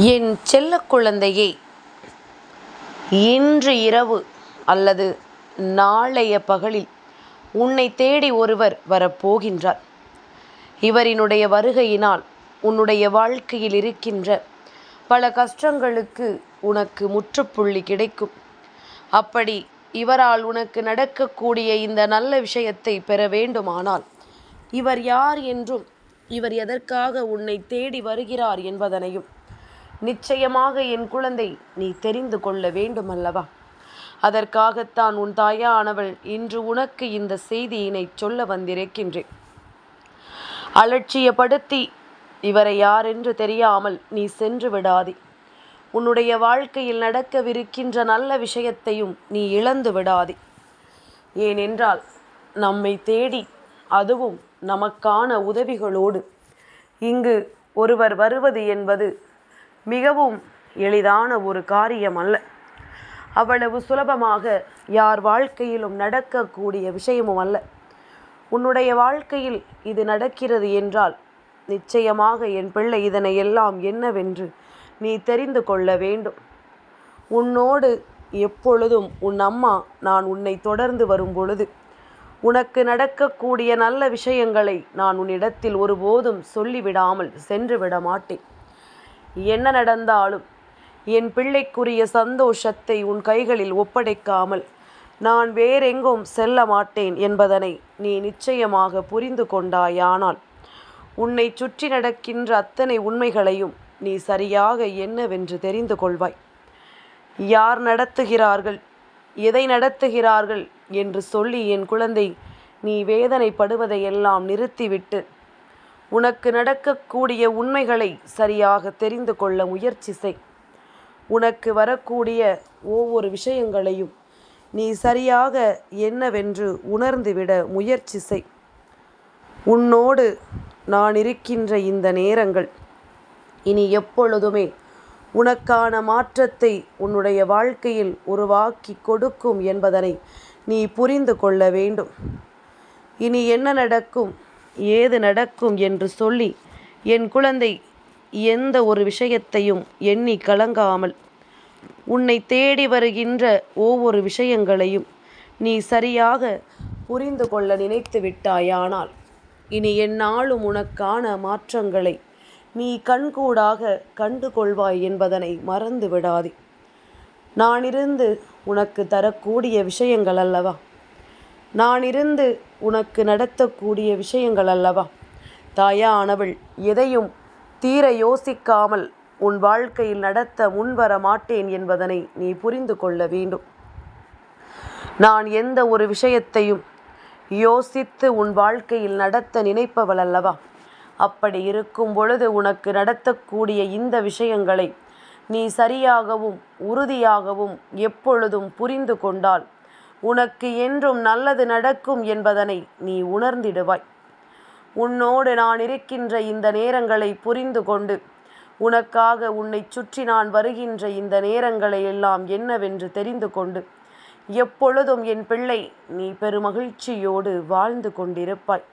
என் செல்ல குழந்தையே இன்று இரவு அல்லது நாளைய பகலில் உன்னை தேடி ஒருவர் வரப்போகின்றார். இவரினுடைய வருகையினால் உன்னுடைய வாழ்க்கையில் இருக்கின்ற பல கஷ்டங்களுக்கு உனக்கு முற்றுப்புள்ளி கிடைக்கும். அப்படி இவரால் உனக்கு நடக்கக்கூடிய இந்த நல்ல விஷயத்தை பெற வேண்டுமானால் இவர் யார் என்றும் இவர் எதற்காக உன்னை தேடி வருகிறார் என்பதனையும் நிச்சயமாக என் குழந்தை நீ தெரிந்து கொள்ள வேண்டுமல்லவா? அதற்காகத்தான் உன் தாயானவள் இன்று உனக்கு இந்த செய்தியினை சொல்ல வந்திருக்கின்றேன். அலட்சியப்படுத்தி இவரை யாரென்று தெரியாமல் நீ சென்று விடாதே. உன்னுடைய வாழ்க்கையில் நடக்கவிருக்கின்ற நல்ல விஷயத்தையும் நீ இழந்து விடாதே. ஏனென்றால் நம்மை தேடி அதுவும் நமக்கான உதவிகளோடு. இங்கு ஒருவர் வருவது என்பது மிகவும் எளிதான ஒரு காரியம் அல்ல. அவ்வளவு சுலபமாக யார் வாழ்க்கையிலும் நடக்கக்கூடிய விஷயமும் அல்ல. உன்னுடைய வாழ்க்கையில் இது நடக்கிறது என்றால் நிச்சயமாக என் பிள்ளை இதனை எல்லாம் என்னவென்று நீ தெரிந்து கொள்ள வேண்டும். உன்னோடு எப்பொழுதும் உன் அம்மா நான் உன்னை தொடர்ந்து வரும் பொழுது உனக்கு நடக்கக்கூடிய நல்ல விஷயங்களை நான் உன்னிடத்தில் ஒருபோதும் சொல்லிவிடாமல் சென்று விட மாட்டேன் என்ன நடந்தாலும் என் பிள்ளைக்குரிய சந்தோஷத்தை உன் கைகளில் ஒப்படைக்காமல் நான் வேறெங்கும் செல்ல மாட்டேன் என்பதனை நீ நிச்சயமாக புரிந்து கொண்டாயானால் உன்னை சுற்றி நடக்கின்ற அத்தனை உண்மைகளையும் நீ சரியாக என்னவென்று தெரிந்து கொள்வாய். யார் நடத்துகிறார்கள் எதை நடத்துகிறார்கள் என்று சொல்லி என் குழந்தை நீ வேதனைப்படுவதையெல்லாம் நிறுத்திவிட்டு உனக்கு நடக்கக்கூடிய உண்மைகளை சரியாக தெரிந்து கொள்ள முயற்சி செய். உனக்கு வரக்கூடிய ஒவ்வொரு விஷயங்களையும் நீ சரியாக என்னவென்று உணர்ந்துவிட முயற்சி செய். உன்னோடு நான் இருக்கின்ற இந்த நேரங்கள் இனி எப்பொழுதுமே உனக்கான மாற்றத்தை உன்னுடைய வாழ்க்கையில் உருவாக்கி கொடுக்கும் என்பதனை நீ புரிந்து கொள்ள வேண்டும். இனி என்ன நடக்கும்? ஏது நடக்கும் என்று சொல்லி என் குழந்தை எந்த ஒரு விஷயத்தையும் எண்ணி கலங்காமல் உன்னை தேடி வருகின்ற ஒவ்வொரு விஷயங்களையும் நீ சரியாக புரிந்து கொள்ள நினைத்து விட்டாயானால் இனி எந்நாளும் உனக்கான மாற்றங்களை நீ கண்கூடாக கண்டு கொள்வாய் என்பதனை மறந்து விடாதே. நான் இருந்து உனக்கு தரக்கூடிய விஷயங்கள் அல்லவா? நான் இருந்து உனக்கு நடத்தக்கூடிய விஷயங்கள் அல்லவா? தாயானவள் எதையும் தீர யோசிக்காமல் உன் வாழ்க்கையில் நடத்த முன்வர மாட்டேன் என்பதனை நீ புரிந்து கொள்ள வேண்டும். நான் எந்த ஒரு விஷயத்தையும் யோசித்து உன் வாழ்க்கையில் நடத்த நினைப்பவள் அல்லவா? அப்படி இருக்கும் பொழுது உனக்கு நடத்தக்கூடிய இந்த விஷயங்களை நீ சரியாகவும் உறுதியாகவும் எப்பொழுதும் புரிந்து கொண்டால் உனக்கு என்றும் நல்லது நடக்கும் என்பதனை நீ உணர்ந்திடுவாய். உன்னோடு நான் இருக்கின்ற இந்த நேரங்களை புரிந்து கொண்டு உனக்காக உன்னை சுற்றி நான் வருகின்ற இந்த நேரங்களை எல்லாம் என்னவென்று தெரிந்து கொண்டு எப்பொழுதும் என் பிள்ளை நீ பெருமகிழ்ச்சியோடு வாழ்ந்து கொண்டிருப்பாய்.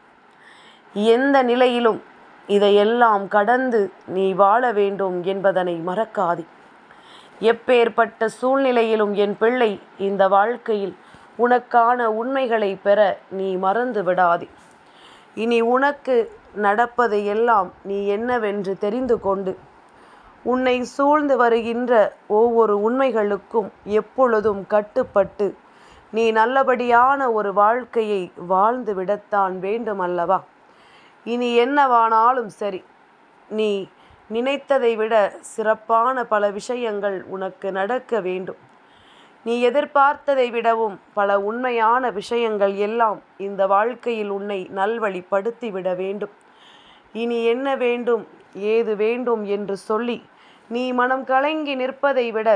எந்த நிலையிலும் இதையெல்லாம் கடந்து நீ வாழ வேண்டும் என்பதனை மறக்காதே. எப்பேற்பட்ட சூழ்நிலையிலும் என் பிள்ளை இந்த வாழ்க்கையில் உனக்கான உண்மைகளை பெற நீ மறந்து விடாதே. இனி உனக்கு நடப்பதையெல்லாம் எல்லாம் நீ என்னவென்று தெரிந்து கொண்டு உன்னை சூழ்ந்து வருகின்ற ஒவ்வொரு உண்மைகளுக்கும் எப்பொழுதும் கட்டுப்பட்டு நீ நல்லபடியான ஒரு வாழ்க்கையை வாழ்ந்து விடத்தான் வேண்டும் அல்லவா இனி என்னவானாலும் சரி நீ நினைத்ததை விட சிறப்பான பல விஷயங்கள் உனக்கு நடக்க வேண்டும். நீ எதிர்பார்த்ததை விடவும் பல உண்மையான விஷயங்கள் எல்லாம் இந்த வாழ்க்கையில் உன்னை நல்வழிப்படுத்தி விட வேண்டும். இனி என்ன வேண்டும் ஏது வேண்டும் என்று சொல்லி நீ மனம் கலங்கி நிற்பதை விட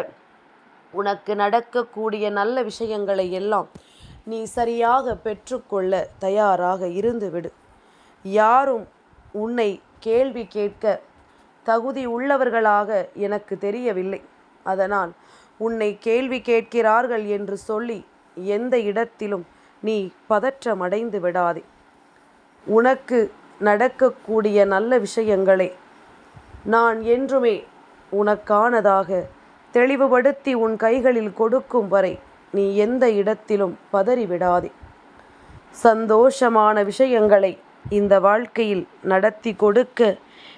உனக்கு நடக்கக்கூடிய நல்ல விஷயங்களை எல்லாம் நீ சரியாக பெற்றுக்கொள்ள தயாராக இருந்துவிடு. யாரும் உன்னை கேள்வி கேட்க தகுதி உள்ளவர்களாக எனக்கு தெரியவில்லை. அதனால் உன்னை கேள்வி கேட்கிறார்கள் என்று சொல்லி எந்த இடத்திலும் நீ பதற்றமடைந்து விடாதே. உனக்கு நடக்கக்கூடிய நல்ல விஷயங்களே நான் என்றுமே உனக்கானதாக தெளிவுபடுத்தி உன் கைகளில் கொடுக்கும் வரை நீ எந்த இடத்திலும் பதறிவிடாதே சந்தோஷமான விஷயங்களை இந்த வாழ்க்கையில் நடத்தி கொடுக்க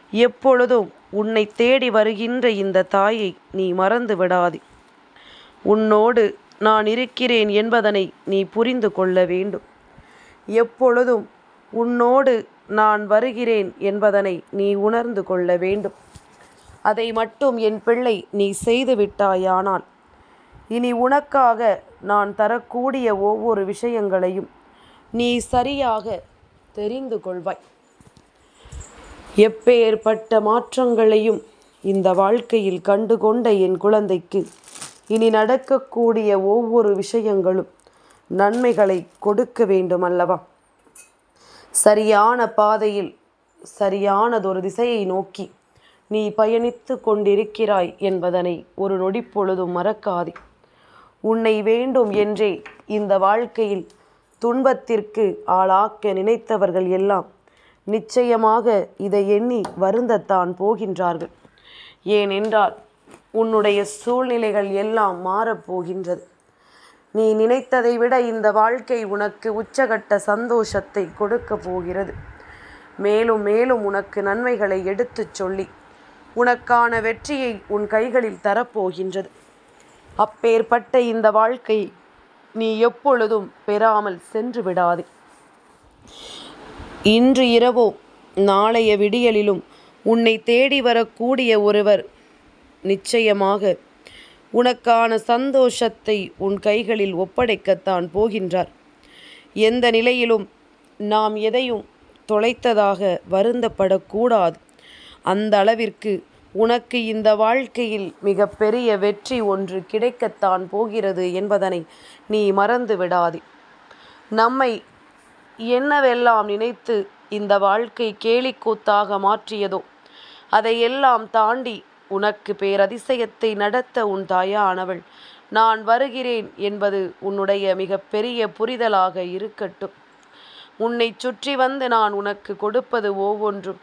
எப்பொழுதும் உன்னை தேடி வருகின்ற இந்த தாயை நீ மறந்து விடாதே. உன்னோடு நான் இருக்கிறேன் என்பதனை நீ புரிந்து கொள்ள வேண்டும். எப்பொழுதும் உன்னோடு நான் வருகிறேன் என்பதனை நீ உணர்ந்து கொள்ள வேண்டும். அதை மட்டும் என் பிள்ளை நீ செய்துவிட்டாயானால் இனி உனக்காக நான் தரக்கூடிய ஒவ்வொரு விஷயங்களையும் நீ சரியாக தெரிந்து கொள்வாய். எப்பேற்பட்ட மாற்றங்களையும் இந்த வாழ்க்கையில் கண்டு கொண்ட என் குழந்தைக்கு இனி நடக்கக்கூடிய ஒவ்வொரு விஷயங்களும் நன்மைகளை கொடுக்க வேண்டும் அல்லவா சரியான பாதையில் சரியானதொரு திசையை நோக்கி நீ பயணித்து கொண்டிருக்கிறாய் என்பதனை ஒரு நொடி பொழுதும் மறக்காதே. உன்னை வேண்டும் என்றே இந்த வாழ்க்கையில் துன்பத்திற்கு ஆளாக்க நினைத்தவர்கள் எல்லாம் நிச்சயமாக இதை எண்ணி வருந்தத்தான் போகின்றார்கள். ஏனென்றால் உன்னுடைய சூழ்நிலைகள் எல்லாம் மாறப்போகின்றது நீ நினைத்ததை விட இந்த வாழ்க்கை உனக்கு உச்சகட்ட சந்தோஷத்தை கொடுக்க போகிறது. மேலும் மேலும் உனக்கு நன்மைகளை எடுத்துச் சொல்லி உனக்கான வெற்றியை உன் கைகளில் தரப்போகின்றது அப்பேற்பட்ட இந்த வாழ்க்கை நீ எப்பொழுதும் பெறாமல் சென்று விடாதே. இன்று இரவோ நாளைய விடியலிலும் உன்னை தேடி வரக்கூடிய ஒருவர் நிச்சயமாக. உனக்கான சந்தோஷத்தை உன் கைகளில் ஒப்படைக்கத்தான் போகின்றார். எந்த நிலையிலும் நாம் எதையும் தொலைத்ததாக வருந்தப்படக்கூடாது. அந்த அளவிற்கு உனக்கு இந்த வாழ்க்கையில் மிக பெரிய வெற்றி ஒன்று கிடைக்கத்தான் போகிறது என்பதனை நீ மறந்து விடாதே நம்மை என்னவெல்லாம் நினைத்து இந்த வாழ்க்கை கேலிக்கூத்தாக மாற்றியதோ அதையெல்லாம் தாண்டி உனக்கு பேரதிசயத்தை நடத்த உன் தாயானவள். நான் வருகிறேன் என்பது உன்னுடைய மிக பெரிய புரிதலாக இருக்கட்டும். உன்னை சுற்றி வந்து நான் உனக்கு கொடுப்பது ஒவ்வொன்றும்.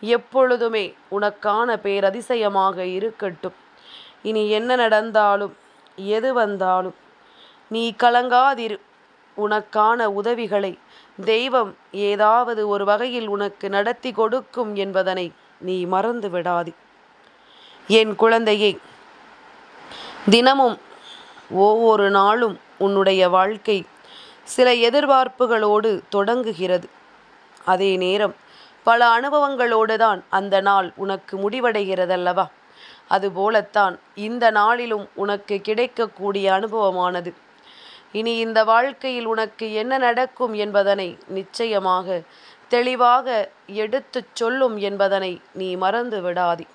எப்பொழுதுமே உனக்கான பேரதிசயமாக இருக்கட்டும். இனி என்ன நடந்தாலும் எது வந்தாலும் நீ கலங்காதிரு. உனக்கான உதவிகளை தெய்வம் ஏதாவது ஒரு வகையில் உனக்கு நடத்தி கொடுக்கும் என்பதனை நீ மறந்து விடாதே என் குழந்தையை தினமும் ஒவ்வொரு நாளும் உன்னுடைய வாழ்க்கை சில எதிர்பார்ப்புகளோடு தொடங்குகிறது. அதே நேரம் பல அனுபவங்களோடு தான் அந்த நாள் உனக்கு முடிவடைகிறதல்லவா? அதுபோலத்தான் இந்த நாளிலும் உனக்கு கிடைக்கக்கூடிய அனுபவமானது. இனி இந்த வாழ்க்கையில் உனக்கு என்ன நடக்கும் என்பதனை நிச்சயமாக தெளிவாக எடுத்துச் சொல்லும் என்பதனை நீ மறந்து விடாதே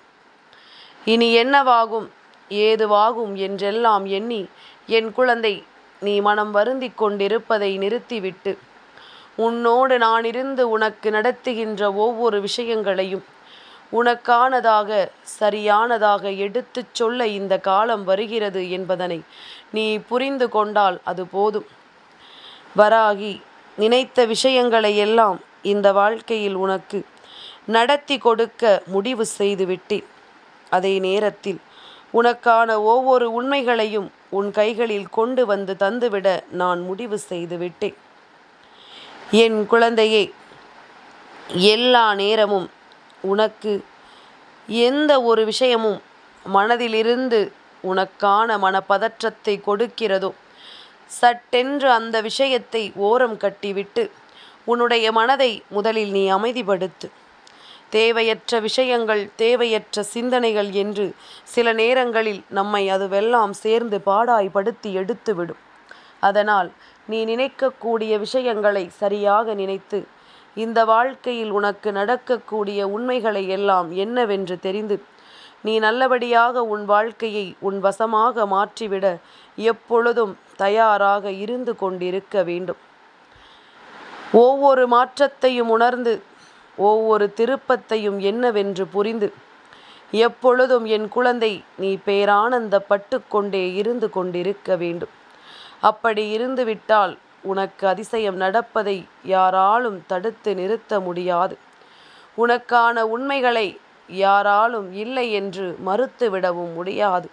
இனி என்னவாகும்? ஏதுவாகும் என்றெல்லாம் எண்ணி என் குழந்தை நீ மனம் வருந்திக் கொண்டிருப்பதை நிறுத்திவிட்டு உன்னோடு நான் இருந்து உனக்கு நடத்துகின்ற ஒவ்வொரு விஷயங்களையும் உனக்கானதாக சரியானதாக எடுத்துச் சொல்ல இந்த காலம் வருகிறது என்பதனை நீ புரிந்து கொண்டால் அது போதும். வராகி நினைத்த விஷயங்களை எல்லாம் இந்த வாழ்க்கையில் உனக்கு நடத்தி கொடுக்க முடிவு செய்துவிட்டேன். அதே நேரத்தில் உனக்கான ஒவ்வொரு உண்மைகளையும் உன் கைகளில் கொண்டு வந்து தந்துவிட நான் முடிவு செய்து விட்டேன். என் குழந்தையே எல்லா நேரமும் உனக்கு எந்த ஒரு விஷயமும் மனதிலிருந்து உனக்கான மனப்பதற்றத்தை கொடுக்கிறதோ சட்டென்று அந்த விஷயத்தை ஓரம் கட்டிவிட்டு உன்னுடைய மனதை முதலில் நீ அமைதிப்படுத்து. தேவையற்ற விஷயங்கள் தேவையற்ற சிந்தனைகள் என்று சில நேரங்களில் நம்மை அதுவெல்லாம் சேர்ந்து பாடாய்படுத்தி எடுத்துவிடும். அதனால் நீ நினைக்கக்கூடிய விஷயங்களை சரியாக நினைத்து இந்த வாழ்க்கையில் உனக்கு நடக்கக்கூடிய உண்மைகளை எல்லாம் என்னவென்று தெரிந்து நீ நல்லபடியாக உன் வாழ்க்கையை உன் வசமாக மாற்றிவிட எப்பொழுதும் தயாராக இருந்து கொண்டிருக்க வேண்டும். ஒவ்வொரு மாற்றத்தையும் உணர்ந்து ஒவ்வொரு திருப்பத்தையும் என்னவென்று புரிந்து. எப்பொழுதும் என் குழந்தை நீ பேரானந்தப்பட்டு கொண்டே இருந்து கொண்டிருக்க வேண்டும். அப்படி இருந்துவிட்டால் உனக்கு அதிசயம் நடப்பதை யாராலும் தடுத்து நிறுத்த முடியாது. உனக்கான உண்மைகளை யாராலும் இல்லை என்று மறுத்துவிடவும் முடியாது.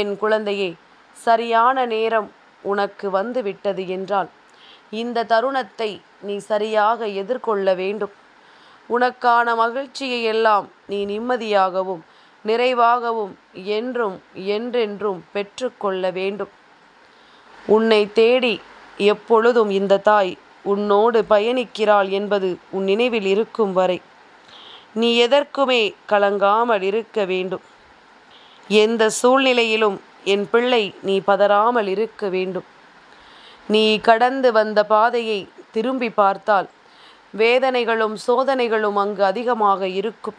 என் குழந்தையே சரியான நேரம் உனக்கு வந்து விட்டது என்றால் இந்த தருணத்தை நீ சரியாக எதிர்கொள்ள வேண்டும். உனக்கான மகிழ்ச்சியை எல்லாம் நீ நிம்மதியாகவும் நிறைவாகவும் என்றும் என்றென்றும் பெற்றுக்கொள்ள வேண்டும். உன்னை தேடி எப்பொழுதும் இந்த தாய் உன்னோடு பயணிக்கிறாள் என்பது உன் நினைவில் இருக்கும் வரை நீ எதற்குமே கலங்காமல் இருக்க வேண்டும். எந்த சூழ்நிலையிலும் என் பிள்ளை நீ பதறாமல் இருக்க வேண்டும். நீ கடந்து வந்த பாதையை திரும்பி பார்த்தால் வேதனைகளும் சோதனைகளும் அங்கு அதிகமாக இருக்கும்.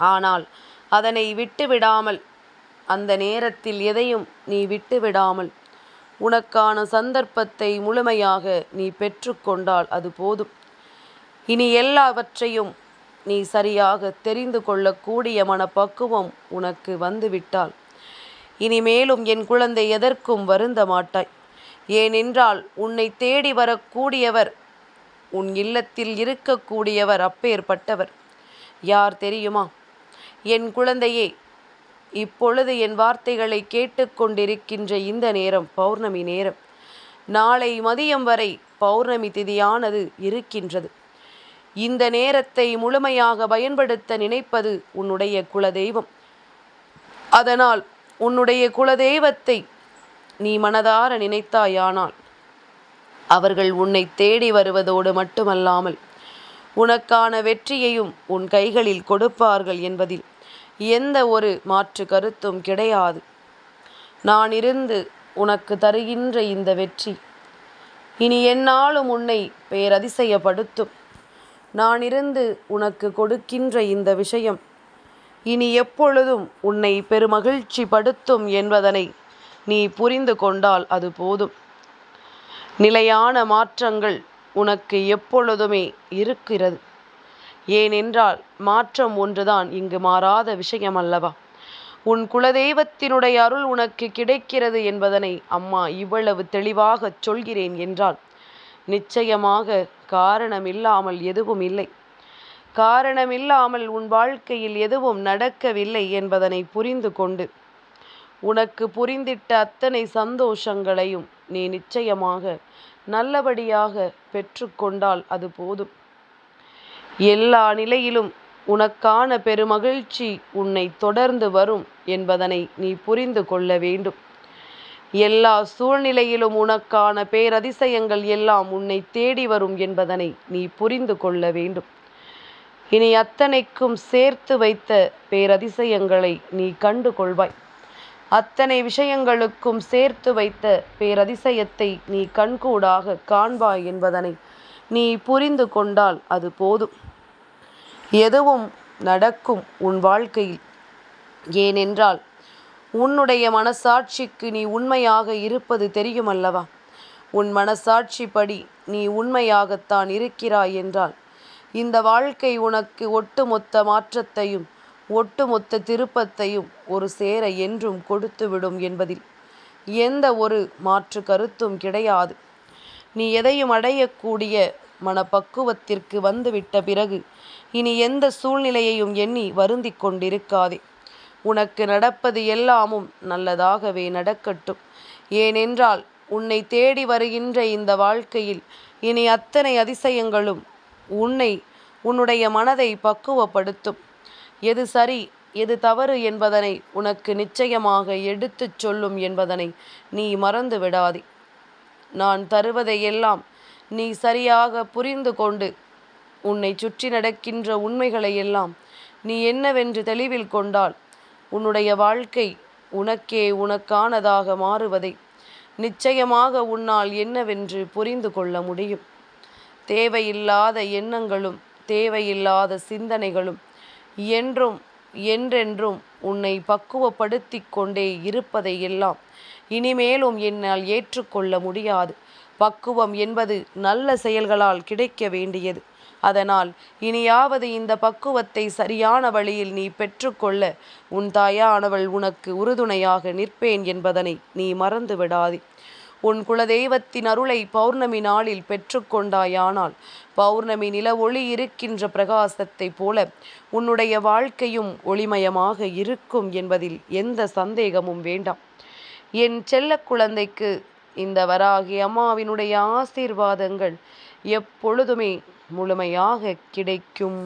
ஆனால் அதனை விட்டுவிடாமல் அந்த நேரத்தில் எதையும் நீ விட்டுவிடாமல் உனக்கான சந்தர்ப்பத்தை முழுமையாக நீ பெற்றுக்கொண்டால் அது போதும். இனி எல்லாவற்றையும் நீ சரியாக தெரிந்து கொள்ளக்கூடிய மனப்பக்குவம் உனக்கு வந்துவிட்டால் இனிமேலும் என் குழந்தை எதற்கும் வருந்த மாட்டாய் ஏனென்றால் உன்னை தேடி வரக்கூடியவர் உன் இல்லத்தில் இருக்கக்கூடியவர் அப்பேற்பட்டவர். யார் தெரியுமா? என் குழந்தையே இப்பொழுது என் வார்த்தைகளை கேட்டுக்கொண்டிருக்கின்ற இந்த நேரம் பௌர்ணமி நேரம். நாளை மதியம் வரை பௌர்ணமி திதியானது இருக்கின்றது. இந்த நேரத்தை முழுமையாக பயன்படுத்த நினைப்பது உன்னுடைய குலதெய்வம். அதனால் உன்னுடைய குலதெய்வத்தை நீ மனதார நினைத்தாயானால் அவர்கள் உன்னை தேடி வருவதோடு மட்டுமல்லாமல் உனக்கான வெற்றியையும் உன் கைகளில் கொடுப்பார்கள் என்பதில் எந்த ஒரு மாற்று கருத்தும் கிடையாது. நான் இருந்து உனக்கு தருகின்ற இந்த வெற்றி இனி என்னாலும் உன்னை பேரதிசயப்படுத்தும். நான் இருந்து உனக்கு கொடுக்கின்ற இந்த விஷயம் இனி எப்பொழுதும் உன்னை பெருமகிழ்ச்சி படுத்தும் என்பதனை நீ புரிந்து கொண்டால் அது போதும். நிலையான மாற்றங்கள் உனக்கு எப்பொழுதுமே இருக்கிறது. ஏனென்றால் மாற்றம் ஒன்றுதான் இங்கு மாறாத விஷயம் அல்லவா? உன் குலதெய்வத்தினுடைய அருள் உனக்கு கிடைக்கிறது என்பதனை அம்மா இவ்வளவு தெளிவாகச் சொல்கிறேன் என்றால் நிச்சயமாக காரணமில்லாமல் எதுவும் இல்லை. காரணமில்லாமல் உன் வாழ்க்கையில் எதுவும் நடக்கவில்லை என்பதனை புரிந்து கொண்டு உனக்கு புரிந்திட்ட அத்தனை சந்தோஷங்களையும் நீ நிச்சயமாக நல்லபடியாக பெற்றுக்கொண்டால் அது போதும். எல்லா நிலையிலும் உனக்கான பெருமகிழ்ச்சி உன்னை தொடர்ந்து வரும் என்பதனை நீ புரிந்து கொள்ள வேண்டும். எல்லா சூழ்நிலையிலும் உனக்கான பேரதிசயங்கள் எல்லாம் உன்னை தேடி வரும் என்பதனை நீ புரிந்து கொள்ள வேண்டும். இனி அத்தனைக்கும் சேர்த்து வைத்த பேரதிசயங்களை நீ கண்டு கொள்வாய். அத்தனை விஷயங்களுக்கும் சேர்த்து வைத்த பேரதிசயத்தை நீ கண்கூடாக காண்பாய் என்பதனை நீ புரிந்து கொண்டால் அது போதும். எதுவும் நடக்கும் உன் வாழ்க்கையில். ஏனென்றால் உன்னுடைய மனசாட்சிக்கு நீ உண்மையாக இருப்பது தெரியுமல்லவா? உன் மனசாட்சிப்படி நீ உண்மையாகத்தான் இருக்கிறாய் என்றால் இந்த வாழ்க்கை உனக்கு ஒட்டுமொத்த மாற்றத்தையும் ஒட்டுமொத்த திருப்பத்தையும் ஒரு சேர என்றும் கொடுத்துவிடும் என்பதில் எந்த ஒரு மாற்று கருத்தும் கிடையாது. நீ எதையும் அடையக்கூடிய மனப்பக்குவத்திற்கு வந்துவிட்ட பிறகு இனி எந்த சூழ்நிலையையும் எண்ணி வருந்தி கொண்டிருக்காதே. உனக்கு நடப்பது எல்லாமும் நல்லதாகவே நடக்கட்டும். ஏனென்றால் உன்னை தேடி வருகின்ற இந்த வாழ்க்கையில் இனி அத்தனை அதிசயங்களும் உன்னை உன்னுடைய மனதை பக்குவப்படுத்தும். எது சரி எது தவறு என்பதனை உனக்கு நிச்சயமாக எடுத்துச் சொல்லும் என்பதனை நீ மறந்து விடாதே. நான் தருவதையெல்லாம் நீ சரியாக புரிந்து கொண்டு உன்னை சுற்றி நடக்கின்ற உண்மைகளை எல்லாம் நீ என்னவென்று தெளிவில் கொண்டால் உன்னுடைய வாழ்க்கை உனக்கே உனக்கானதாக மாறுவதை. நிச்சயமாக உன்னால் என்னவென்று புரிந்து கொள்ள முடியும். தேவையில்லாத எண்ணங்களும் தேவையில்லாத சிந்தனைகளும் என்றும் என்றென்றும் உன்னை பக்குவப்படுத்தி கொண்டே இருப்பதை எல்லாம் இனிமேலும் என்னால் ஏற்றுக்கொள்ள முடியாது. பக்குவம் என்பது நல்ல செயல்களால் கிடைக்க வேண்டியது. அதனால் இனியாவது இந்த பக்குவத்தை சரியான வழியில் நீ பெற்றுக்கொள்ள உன் தாயானவள் உனக்கு உறுதுணையாக நிற்பேன் என்பதனை நீ மறந்து விடாதே உன் குலதெய்வத்தின் அருளை பௌர்ணமி நாளில் பெற்றுக்கொண்டாயானால் பௌர்ணமி நில ஒளி இருக்கின்ற பிரகாசத்தைப் போல உன்னுடைய வாழ்க்கையும் ஒளிமயமாக இருக்கும் என்பதில் எந்த சந்தேகமும் வேண்டாம். என் செல்ல குழந்தைக்கு இந்த வராகி அம்மாவினுடைய ஆசீர்வாதங்கள் எப்பொழுதுமே முழுமையாக கிடைக்கும்.